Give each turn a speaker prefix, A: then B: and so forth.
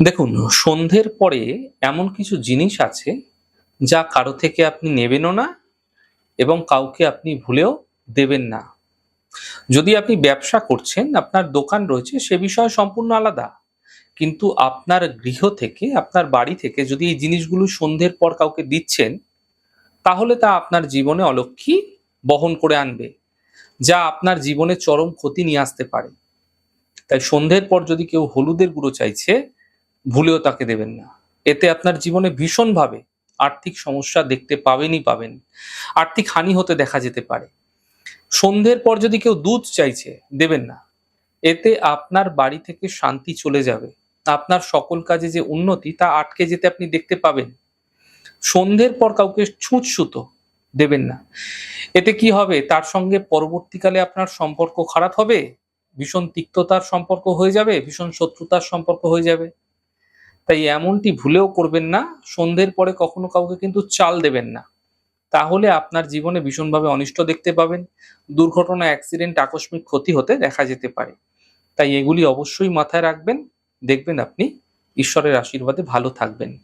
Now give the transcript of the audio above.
A: দেখুন, সন্ধ্যের পরে এমন কিছু জিনিস আছে যা কারও থেকে আপনি নেবেনও না এবং কাউকে আপনি ভুলেও দেবেন না। যদি আপনি ব্যবসা করছেন, আপনার দোকান রয়েছে, সে বিষয় সম্পূর্ণ আলাদা। কিন্তু আপনার গৃহ থেকে, আপনার বাড়ি থেকে যদি এই জিনিসগুলো সন্ধ্যের পর কাউকে দিচ্ছেন, তাহলে তা আপনার জীবনে অলক্ষী বহন করে আনবে, যা আপনার জীবনে চরম ক্ষতি নিয়ে আসতে পারে। তাই সন্ধ্যের পর যদি কেউ হলুদের গুঁড়ো চাইছে ভুলেও তাকে দেবেন না। এতে আপনার জীবনে ভীষণভাবে আর্থিক সমস্যা দেখতে পাবেনই পাবেন। আর্থিক হানি হতে দেখা যেতে পারে। সন্ধ্যের পর যদি কেউ দুধ চাইছে, দেবেন না। এতে আপনার বাড়ি থেকে শান্তি চলে যাবে। আপনার সকল কাজে যে উন্নতি, তা আটকে যেতে আপনি দেখতে পাবেন। সন্ধ্যের পর কাউকে ছুঁচ সুতো, দেবেন না। এতে কি হবে? তার সঙ্গে পরবর্তীকালে আপনার সম্পর্ক খারাপ হবে? ভীষণ তিক্ততার সম্পর্ক হয়ে যাবে? ভীষণ শত্রুতার সম্পর্ক হয়ে যাবে? তাই এমনটি ভুলেও করবেন না, সন্ধ্যের পরে কখনো কাউকে কিন্তু চাল দেবেন না। তাহলে আপনার জীবনে ভীষণভাবে অনিষ্ট দেখতে পাবেন, দুর্ঘটনা অ্যাক্সিডেন্ট আকস্মিক ক্ষতি হতে দেখা যেতে পারে। তাই এগুলি অবশ্যই মাথায় রাখবেন, দেখবেন আপনি, ঈশ্বরের আশীর্বাদে ভালো থাকবেন।